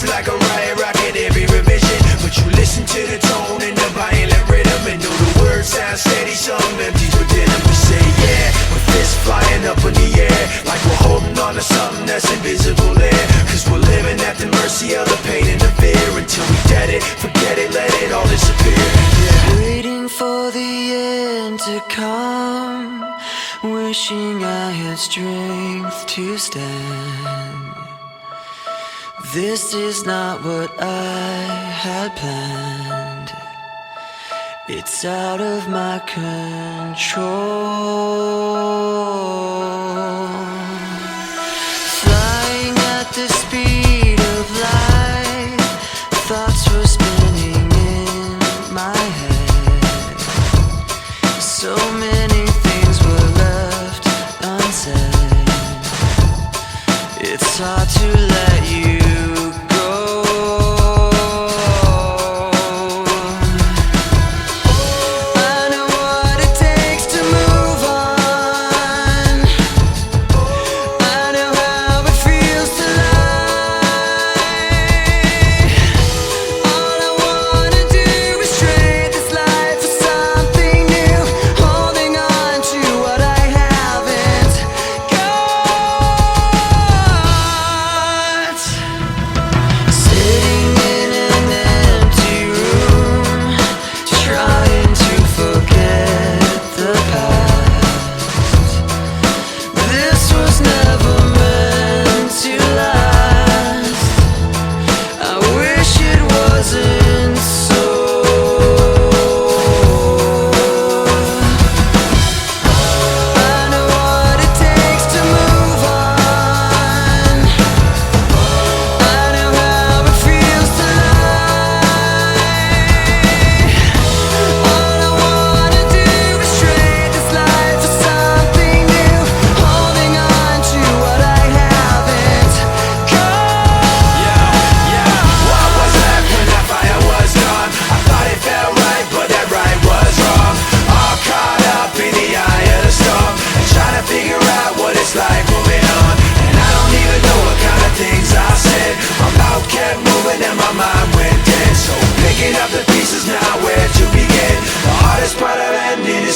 Like a riot rocket every revision. But you listen to the tone and the violent rhythm. And though the words sound steady, some empty within them. We say, yeah, with this flying up in the air. Like we're holding on to something that's invisible there. Cause we're living at the mercy of the pain and the fear. Until we get it, forget it, let it all disappear. Yeah. Waiting for the end to come. Wishing I had strength to stand this is not what I had planned. It's out of my control. Flying at the speed of light, thoughts were.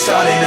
started